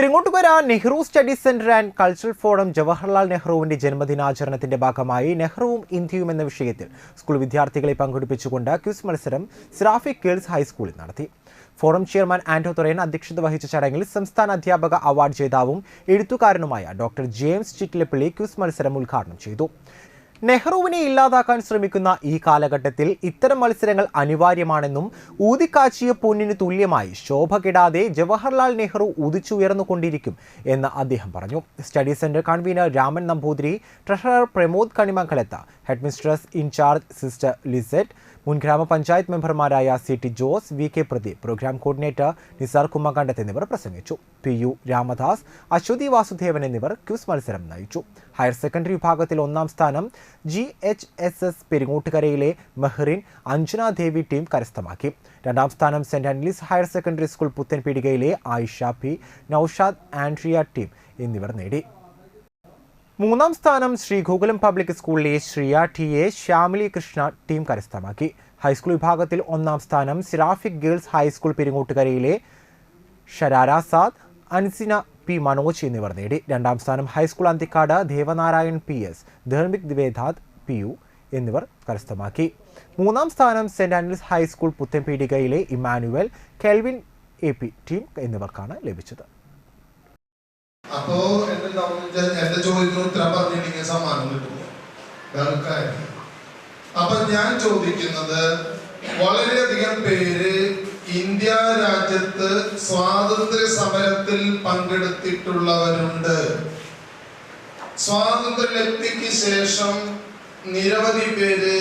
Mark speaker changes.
Speaker 1: Peringottukara Nehru study centre and cultural forum Jawaharlal നെഹ്റുവിന്റെ ജന്മദിനാചരണത്തിന്റെ ഭാഗമായി നെഹ്റുവും ഇന്ത്യയും എന്ന വിഷയത്തിൽ സ്കൂൾ വിദ്യാർത്ഥികളെ പങ്കെടുപ്പിച്ചുകൊണ്ട് ക്വിസ് മത്സരം സിറാഫിക് ഗേൾസ് ഹൈസ്കൂളിൽ നടത്തി. ഫോറം ചെയർമാൻ ആന്റോ തൊറയൻ അധ്യക്ഷത വഹിച്ച ചടങ്ങിൽ സംസ്ഥാന അധ്യാപക അവാർഡ് ജേതാവും എഴുത്തുകാരനുമായ ഡോക്ടർ ജെയിംസ് ചിറ്റിലപ്പള്ളി ക്വിസ് മത്സരം ഉദ്ഘാടനം ചെയ്തു. നെഹ്റുവിനെ ഇല്ലാതാക്കാൻ ശ്രമിക്കുന്ന ഈ കാലഘട്ടത്തിൽ ഇത്തരം മത്സരങ്ങൾ അനിവാര്യമാണെന്നും ഊതിക്കാച്ചിയ പൊന്നിന് തുല്യമായി ശോഭ കെടാതെ ജവഹർലാൽ നെഹ്റു ഉദിച്ചുയർന്നുകൊണ്ടിരിക്കും എന്ന് അദ്ദേഹം പറഞ്ഞു. Study centre convener Raman Namboothiri treasurer Pramod Kanimangalath headmistress in charge sister Lisette മുൻ ഗ്രാമപഞ്ചായത്ത് മെമ്പർമാരായ C T Jose V K Pradeep program coordinator Nisar Kummakandath എന്നിവർ പ്രസംഗിച്ചു. പി യു രാമദാസ് അശ്വതി വാസുദേവൻ എന്നിവർ ക്യൂസ് മത്സരം നയിച്ചു. ഹയർ സെക്കൻഡറി വിഭാഗത്തിൽ ഒന്നാം സ്ഥാനം ജി എച്ച് എസ് എസ് പെരിങ്ങോട്ടുകരയിലെ മെഹ്റിൻ അഞ്ജന ദേവി ടീം കരസ്ഥമാക്കി. രണ്ടാം സ്ഥാനം Saint Andrew's higher secondary school പുത്തൻപീടികയിലെ Ayisha P Noushad Andrea team എന്നിവർ നേടി. മൂന്നാം സ്ഥാനം ശ്രീഗോകുലം പബ്ലിക് സ്കൂളിലെ Shriya T A Shyamili Krishna team കരസ്ഥമാക്കി. ഹൈസ്കൂൾ വിഭാഗത്തിൽ ഒന്നാം സ്ഥാനം സിറാഫിക് ഗേൾസ് ഹൈസ്കൂൾ പെരിങ്ങോട്ടുകരയിലെ ഷരാര സാദ് അൻസിന പി മനോജ് എന്നിവർ നേടി. രണ്ടാം സ്ഥാനം high school Anthikad Devanarayan P S Dharmik ദ്വേദാദ് P U എന്നിവർ കരസ്ഥമാക്കി. മൂന്നാം സ്ഥാനം saint Andrews high school പുത്തൻപീടികയിലെ Emmanuel Kelvin A P team എന്നിവർക്കാണ് ലഭിച്ചത്.
Speaker 2: സംബന്ധിച്ച് എന്റെ ചോദ്യത്തിന് ഉത്തരം പറഞ്ഞില്ലെങ്കിൽ സമ്മാനം കിട്ടും. വേറെ അപ്പൊ ഞാൻ ചോദിക്കുന്നത് വളരെയധികം പേര് ഇന്ത്യ രാജ്യത്ത് സ്വാതന്ത്ര്യ സമരത്തിൽ പങ്കെടുത്തിട്ടുള്ളവരുണ്ട്. സ്വാതന്ത്ര്യ ലബ്ധിക്ക് ശേഷം നിരവധി പേര്